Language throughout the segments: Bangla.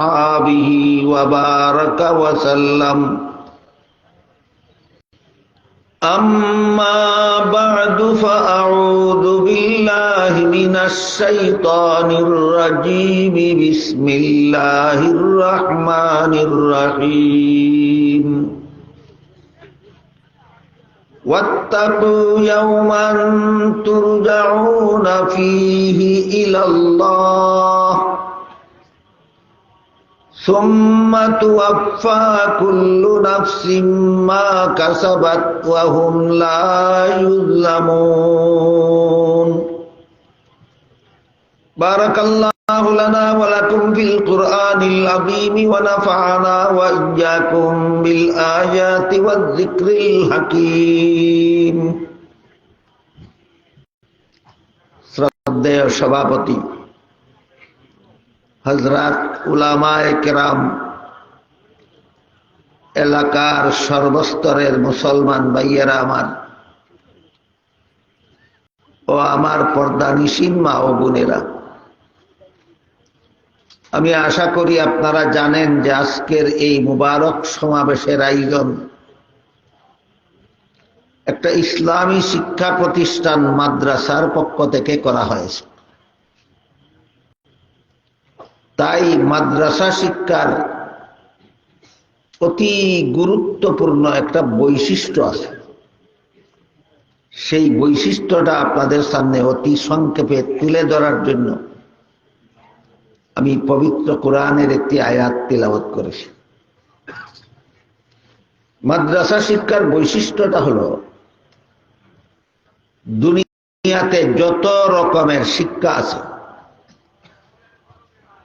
وأصحابه وبارك وسلم. أما بعد فأعوذ بالله من الشيطان الرجيم. بسم الله الرحمن الرحيم. واتقوا يوما ترجعون فيه إلى الله. ثم توفى كل نفس ما كسبت وهم لا يظلمون بارك الله لنا ولكم في القرآن العظيم ونفعنا وإياكم بالآيات والذكر الحكيم শ্রদ্ধেয় সভাপতি হজরত উলামায়ে কেরাম এলাকার সর্বস্তরের মুসলমান ভাইয়েরা আমার ও আমার পর্দা নিসীন মা ও বোনেরা। আমি আশা করি আপনারা জানেন যে আজকের এই মুবারক সমাবেশের আয়োজন একটা ইসলামী শিক্ষা প্রতিষ্ঠান মাদ্রাসার পক্ষ থেকে করা হয়েছে। তাই মাদ্রাসা শিক্ষার অতি গুরুত্বপূর্ণ একটা বৈশিষ্ট্য আছে। সেই বৈশিষ্ট্যটা আপনাদের সামনে অতি সংক্ষেপে তুলে ধরার জন্য আমি পবিত্র কোরআনের একটি আয়াত তিলাবত করেছি। মাদ্রাসা শিক্ষার বৈশিষ্ট্যটা হলো, দুনিয়াতে যত রকমের শিক্ষা আছে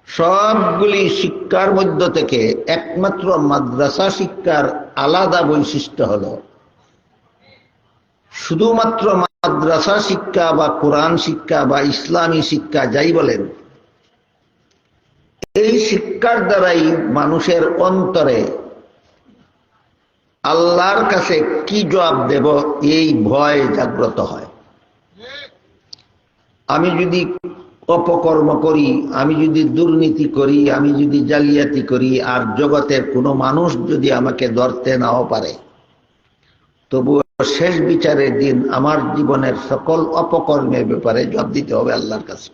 সবগুলি শিক্ষার মধ্য থেকে একমাত্র মাদ্রাসা শিক্ষার আলাদা বৈশিষ্ট্য হলো, শুধুমাত্র মাদ্রাসা শিক্ষা বা কোরআন শিক্ষা বা ইসলামী শিক্ষা যাই বলেন, এই শিক্ষার দ্বারাই মানুষের অন্তরে আল্লাহর কাছে কি জবাব দেব এই ভয় জাগ্রত হয়। আমি যদি অপকর্ম করি, আমি যদি দুর্নীতি করি, আমি যদি জালিয়াতি করি, আর জগতের কোনো মানুষ যদি আমাকে ধরতে নাও পারে তবু শেষ বিচারের দিন আমার জীবনের সকল অপকর্মের ব্যাপারে জব দিতে হবে আল্লাহর কাছে।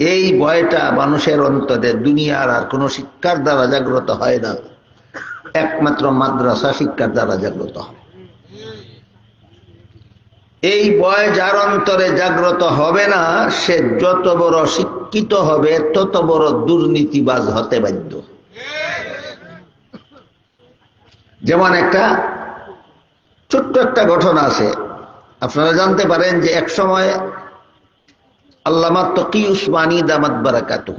এই ভয়টা মানুষের অন্তরে দুনিয়ার আর কোনো শিক্ষার দ্বারা জাগ্রত হয় না। একমাত্র মাদ্রাসা শিক্ষার দ্বারা জাগ্রত হয়। এই ভয় যার অন্তরে জাগ্রত হবে না, সে যত বড় শিক্ষিত হবে, তত বড় দুর্নীতিবাজ হতে বাধ্য। যেমন একটা ছোট্ট একটা ঘটনা আছে। আপনারা জানতে পারেন যে এক সময় আল্লামা তকি উসমানী দামাত বারাকাত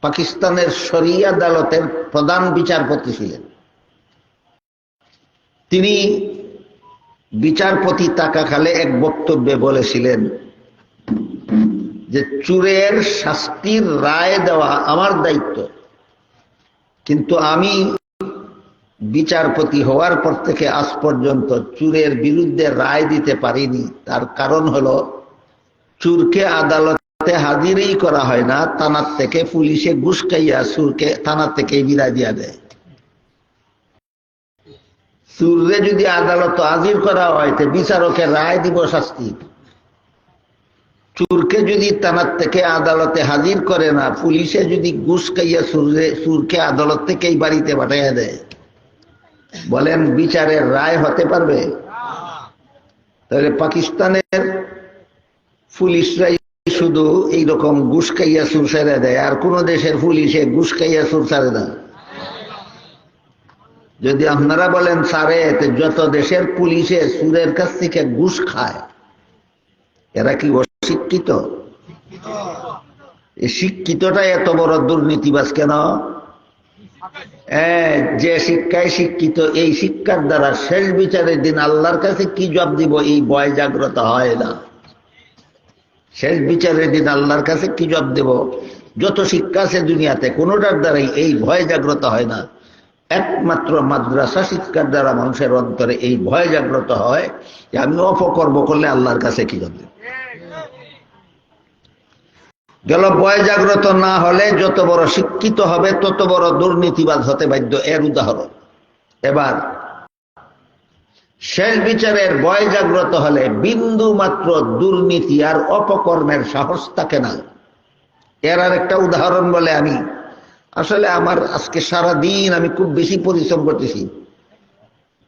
পাকিস্তানের শরিয়া আদালতের প্রধান বিচারপতি ছিলেন। তিনি বিচারপতি তাকাখালে এক বক্তব্যে বলেছিলেন যে চুরের শাস্তির রায় দেওয়া আমার দায়িত্ব। কিন্তু আমি বিচারপতি হওয়ার পর থেকে আজ পর্যন্ত চুরের বিরুদ্ধে রায় দিতে পারিনি। তার কারণ হলো, চুরকে আদালতে হাজিরই করা হয় না, থানার থেকে পুলিশে ঘুষ খাইয়া চুরকে থানার থেকে বিদায় দিয়া দেয়। চুররে যদি আদালত হাজির করা হয়, তো বিচারকের রায় দিব শাস্তি। চুরকে যদি থানার থেকে আদালতে হাজির করে না, পুলিশে যদি ঘুষ খাইয়া চুররে চুরকে আদালত থেকেই বাড়িতে পাঠাইয়া দেয়। বলেন, বিচারের রায় হতে পারবে? তাহলে পাকিস্তানের পুলিশরাই শুধু এইরকম ঘুষ খাইয়া সুর ছেড়ে দেয়, আর কোন দেশের পুলিশে ঘুষ খাইয়া সুর ছাড়ে না। যদি আপনারা বলেন সারে যত দেশের পুলিশে, সুরের কাছ থেকে ঘুষ খায়, এরা কি অশিক্ষিত? শিক্ষিতটা এত বড় দুর্নীতিবাজ কেন? যে শিক্ষায় শিক্ষিত, এই শিক্ষার দ্বারা শেষ বিচারের দিন আল্লাহর কাছে কি জব দিব? এই ভয় জাগ্রত হয় না। শেষ বিচারের দিন আল্লাহর কাছে কি জব দেব? যত শিক্ষা আছে দুনিয়াতে, কোনোটার দ্বারাই এই ভয় জাগ্রত হয় না। একমাত্র মাদ্রাসা শিক্ষার দ্বারা মানুষের অন্তরে এই ভয় জাগ্রত হয় যে আমি অপকর্ম করলে আল্লাহর কাছে কি দেব গেল, ভয় জাগ্রত না হলে যত বড় শিক্ষিত হবে, তত বড় দুর্নীতিবাদ হতে বাধ্য। এর উদাহরণ। এবার, শেষ বিচারের ভয় জাগ্রত হলে বিন্দু মাত্র দুর্নীতি আর অপকর্মের সাহস থাকে না। এর আর একটা উদাহরণ বলে আমি আসলে আমার আজকে সারা দিন আমি খুব বেশি পরিশ্রম করতেছি।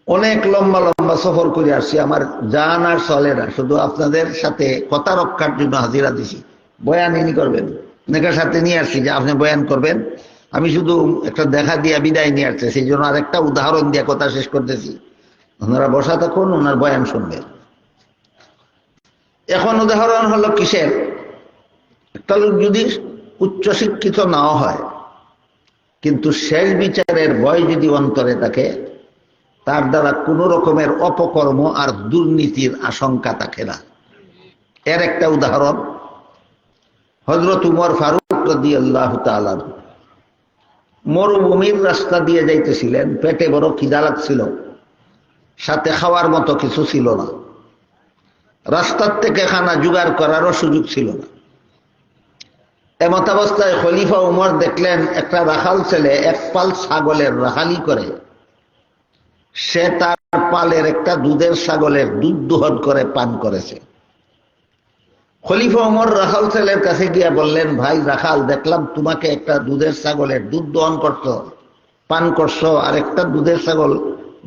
অনেক লম্বা লম্বা সফর করে আসছি, আমার জান আর চলে না, শুধু আপনাদের সাথে কথা রক্ষার জন্য হাজিরা দিছি। বয়ান ইনি করবেন নেকার সাথে নিয়ে আসছি যে আপনি বয়ান করবেন। আমি শুধু একটা দেখা দিয়ে বিদায় নিয়ে আসছি, সেই জন্য আরেকটা উদাহরণ দিয়ে কথা শেষ করতেছি। ওনারা বসা থাকুন ওনার বয়ান শুনবেন। এখন উদাহরণ হলো কিসের? একটা লোক যদি উচ্চ শিক্ষিত নাও হয় কিন্তু শেষ বিচারের ভয় যদি অন্তরে থাকে, তার দ্বারা কোনো রকমের অপকর্ম আর দুর্নীতির আশঙ্কা থাকে না। এর একটা উদাহরণ হজরত উমর ফারুক আল্লাহ মরুভূমির রাস্তা দিয়ে যাইতেছিলেন, পেটে বড় খিদা লাগছিল, সাথে খাওয়ার মতো কিছু ছিল না। রাস্তার থেকে খানা জোগাড় করারও সুযোগ ছিল না। এমতাবস্থায় খলিফা উমর দেখলেন, একটা রাখাল ছেলে এক পাল ছাগলের রাখালি করে। সে তার পালের একটা দুধের ছাগলের দুধ দোহন করে পান করেছে। খলিফা উমর রাখাল ছেলের কাছে গিয়া বললেন, ভাই রাখাল, দেখলাম তোমাকে একটা দুধের ছাগলের দুধ দহন করছ, পান করছ আর একটা দুধের ছাগল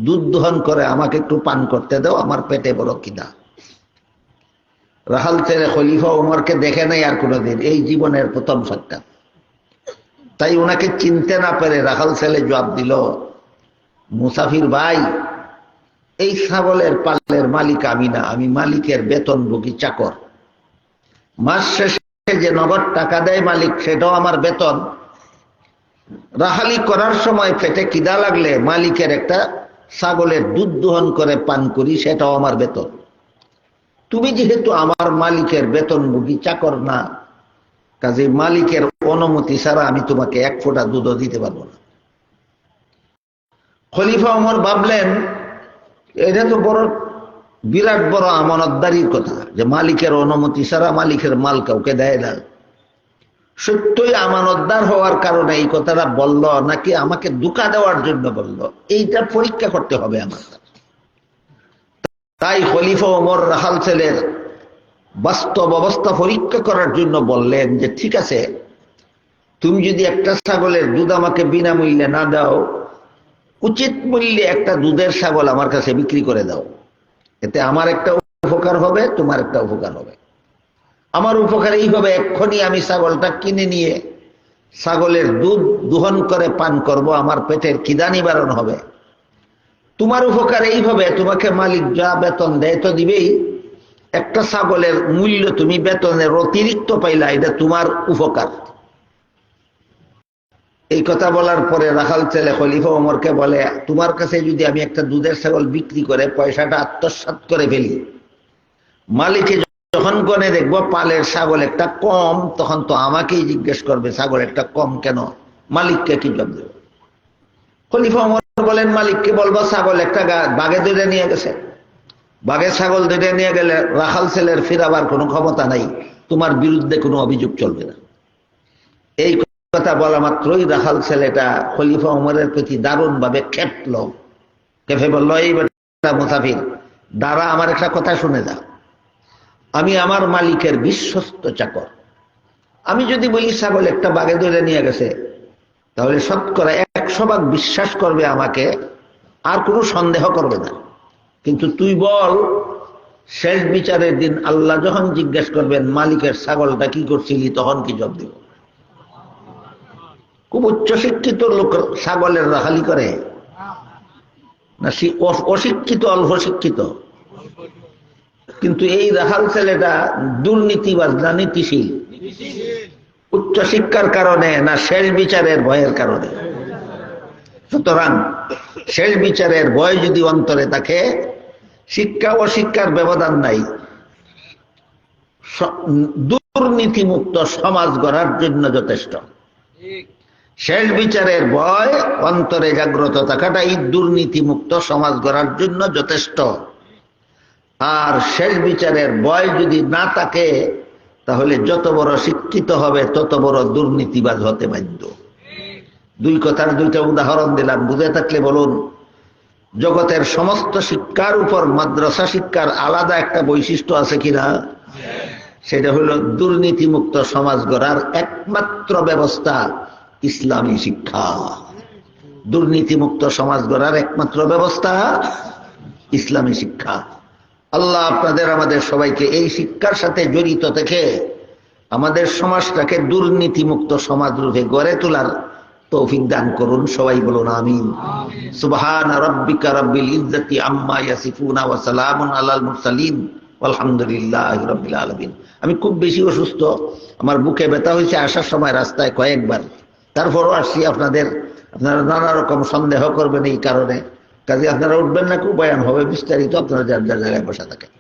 দুধ দহন করে আমাকে একটু পান করতে দাও, আমার পেটে বড় কিনা রাহাল ছেলে খলিফা উমরকে দেখে নাই আর কোনোদিন। এই জীবনের প্রথম সাক্ষাৎ। তাই ওনাকে চিনতে না পেরে রাখাল ছেলে জবাব দিল, মুসাফির ভাই, এই ছাগলের পালের মালিক আমি না, আমি মালিকের বেতনভোগী চাকর। মাস শেষে যে নগদ টাকা দেয় মালিক, সেটাও আমার বেতন। রাহালি করার সময় পেটে কিদা লাগলে মালিকের একটা ছাগলের দুধ দহন করে পান করি, সেটাও আমার বেতন। তুমি যেহেতু আমার মালিকের বেতনভোগী, চাকর না কাজে মালিকের অনুমতি ছাড়া আমি তোমাকে এক ফোঁটা দুধও দিতে পারব না। খলিফা ওমর ভাবলেন, এটা তো বড়, বিরাট বড় আমানতদারির কথা, যে মালিকের অনুমতি ছাড়া মালিকের মাল কাউকে দেয় না। সত্যই আমানতদার হওয়ার কারণে এই কথাটা বলল, নাকি আমাকে দুকা দেওয়ার জন্য বলল? এইটা পরীক্ষা করতে হবে আমার তাই খলিফা ওমর রাহাল ছেলের বাস্তব অবস্থা পরীক্ষা করার জন্য বললেন যে, ঠিক আছে, তুমি যদি একটা ছাগলের দুধ আমাকে বিনামূল্যে না দাও, উচিত মূল্যে একটা দুধের ছাগল আমার কাছে বিক্রি করে দাও। এতে আমার একটা উপকার হবে, তোমার একটা উপকার হবে। আমার উপকার এইভাবে এক্ষুনি আমি ছাগলটা কিনে নিয়ে, ছাগলের দুধ দুহন করে পান করব, আমার পেটের খিদা নিবারণ হবে। তোমার উপকার এইভাবে, তোমাকে মালিক যা বেতন দেয় তো দিবেই। একটা ছাগলের মূল্য তুমি বেতনের অতিরিক্ত পাইলা, এটা তোমার উপকার। এই কথা বলার পরে রাখাল ছেলে খলিফা ওমরকে বলে, তোমার কাছে যদি আমি একটা দুধের ছাগল বিক্রি করে পয়সাটা আত্মসাৎ করে ফেলি, মালিকে যখন গনে দেখব পালের ছাগল একটা কম, তখন তো আমাকেই জিজ্ঞেস করবে, ছাগল একটা কম কেন? মালিককে কি জব দেবে? খলিফা বলেন মালিককে বলব? ছাগল একটা বাগে ধরে নিয়ে গেছে। বাগে ছাগল ধরে নিয়ে গেলে রাখাল ছেলের ফেরাবার কোনো ক্ষমতা নাই। তোমার বিরুদ্ধে কোনো অভিযোগ চলবে না। এই কথা বলা মাত্রই রাখাল ছেলেটা খলিফা উমরের প্রতি দারুণ ভাবে খেপল কেফে বলল, এই বেটা মুসাফির, দাঁড়া, আমার একটা কথা শুনে যা। আমি আমার মালিকের বিশ্বস্ত চাকর। আমি যদি বলি ছাগল একটা বাগে ধরে নিয়ে গেছে, তাহলে শতকরা একশো ভাগ বিশ্বাস করবে আমাকে, আর কোনো সন্দেহ করবে না। কিন্তু তুই বল, শেষ বিচারের দিন আল্লাহ যখন জিজ্ঞেস করবেন, মালিকের ছাগলটা কি করছিলি, তখন কি জব দিব? খুব উচ্চশিক্ষিত লোক ছাগলের রাখালি করে। না, সি- অশিক্ষিত অল্প শিক্ষিত কিন্তু এই রাখাল ছেলেটা দুর্নীতিবাজ না নীতিশীল উচ্চ শিক্ষার কারণে না, শেষ বিচারের ভয়ের কারণে। সুতরাং শেষ বিচারের ভয় যদি অন্তরে থাকে, শিক্ষা ও শিক্ষার ব্যবধান নাই। দুর্নীতিমুক্ত সমাজ গড়ার জন্য যথেষ্ট। শেষ বিচারের ভয়, অন্তরে জাগ্রত থাকাটাই দুর্নীতিমুক্ত সমাজ গড়ার জন্য যথেষ্ট। আর শেষ বিচারের ভয় যদি না থাকে, তাহলে যত বড় শিক্ষিত হবে, তত বড় দুর্নীতিবাজ হতে বাধ্য। দুই কথার দুইটা উদাহরণ দিলাম। বুঝে থাকলে বলুন, জগতের সমস্ত শিক্ষার উপর মাদ্রাসা শিক্ষার আলাদা একটা বৈশিষ্ট্য আছে কিনা? সেটা হলো দুর্নীতিমুক্ত সমাজ গড়ার একমাত্র ব্যবস্থা ইসলামী শিক্ষা। দুর্নীতিমুক্ত সমাজ গড়ার একমাত্র ব্যবস্থা ইসলামী শিক্ষা। আল্লাহ আপনাদের, আমাদের সবাইকে এই শিক্ষার সাথে জড়িত থেকে আমাদের সমাজটাকে দুর্নীতিমুক্ত সমাজ রূপে গড়ে তোলার তৌফিক দান করুন সবাই বলুন আমিন। সুবহান রাব্বিকা রাব্বিল ইজ্জাতি আম্মা ইয়াসিফুনা ওয়া সালামুন আলাল মুরসালিন আলহামদুলিল্লাহ রাব্বিল আলামিন। আমি খুব বেশি অসুস্থ আমার বুকে ব্যথা হয়েছে আসার সময় রাস্তায় কয়েকবার। তারপরও আসছি আপনাদের আপনারা নানা রকম সন্দেহ করবেন এই কারণে। কাজে আপনারা উঠবেন না খুব বয়ান হবে বিস্তারিত আপনারা যার যার জায়গায় বসা থাকেন।